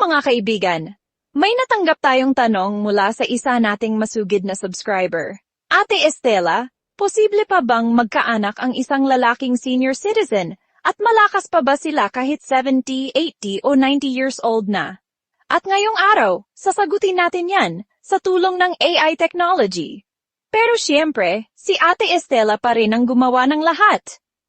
mga kaibigan, may natanggap tayong tanong mula sa isa nating masugid na subscriber. Ate Estela, posible pa bang magkaanak ang isang lalaking senior citizen at malakas pa ba sila kahit 70, 80 o 90 years old na? At ngayong araw, sasagutin natin yan sa tulong ng AI technology. Pero siyempre, si Ate Estela pa rin ang gumawa ng lahat.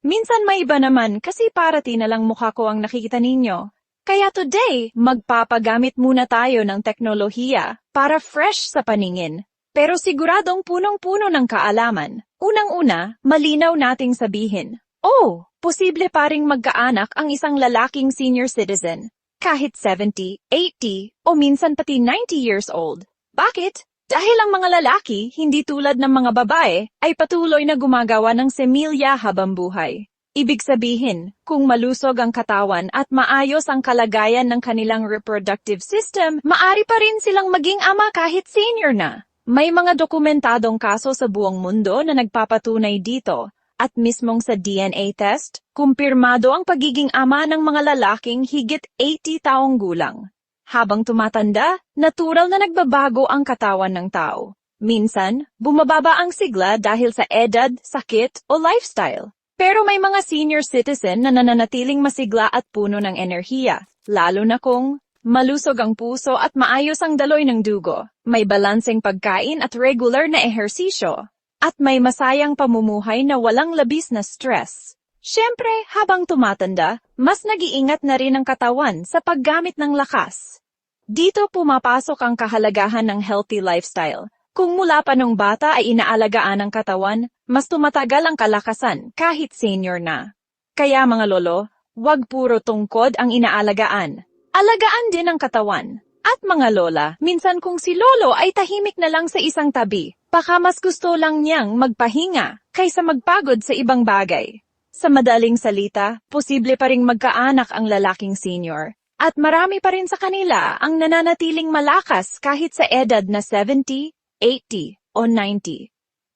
Minsan may iba naman kasi parati na lang mukha ko ang nakikita ninyo. Kaya today, magpapagamit muna tayo ng teknolohiya para fresh sa paningin. Pero siguradong punong-puno ng kaalaman. Unang-una, malinaw nating sabihin. Oh, posible pa ring magkaanak ang isang lalaking senior citizen. Kahit 70, 80, o minsan pati 90 years old. Bakit? Dahil ang mga lalaki, hindi tulad ng mga babae, ay patuloy na gumagawa ng semilya habang buhay. Ibig sabihin, kung malusog ang katawan at maayos ang kalagayan ng kanilang reproductive system, maari pa rin silang maging ama kahit senior na. May mga dokumentadong kaso sa buong mundo na nagpapatunay dito, at mismong sa DNA test, kumpirmado ang pagiging ama ng mga lalaking higit 80 taong gulang. Habang tumatanda, natural na nagbabago ang katawan ng tao. Minsan, bumababa ang sigla dahil sa edad, sakit o lifestyle. Pero may mga senior citizen na nananatiling masigla at puno ng enerhiya, lalo na kung malusog ang puso at maayos ang daloy ng dugo, may balanseng pagkain at regular na ehersisyo, at may masayang pamumuhay na walang labis na stress. Siyempre, habang tumatanda, mas nag-iingat na rin ang katawan sa paggamit ng lakas. Dito pumapasok ang kahalagahan ng healthy lifestyle. Kung mula pa nung bata ay inaalagaan ang katawan, mas tumatagal ang kalakasan kahit senior na. Kaya mga lolo, wag puro tungkod ang inaalagaan. Alagaan din ang katawan. At mga lola, minsan kung si lolo ay tahimik na lang sa isang tabi, baka mas gusto lang niyang magpahinga kaysa magpagod sa ibang bagay. Sa madaling salita, posible pa ring magkaanak ang lalaking senior. At marami pa rin sa kanila ang nananatiling malakas kahit sa edad na 70, 80 o 90.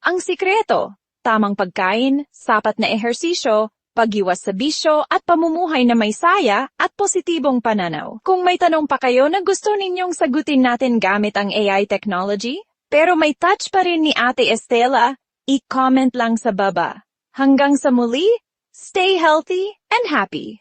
Ang sikreto, tamang pagkain, sapat na ehersisyo, pag-iwas sa bisyo at pamumuhay na may saya at positibong pananaw. Kung may tanong pa kayo na gusto ninyong sagutin natin gamit ang AI technology, pero may touch pa rin ni Ate Estela, i-comment lang sa baba. Hanggang sa muli, stay healthy and happy!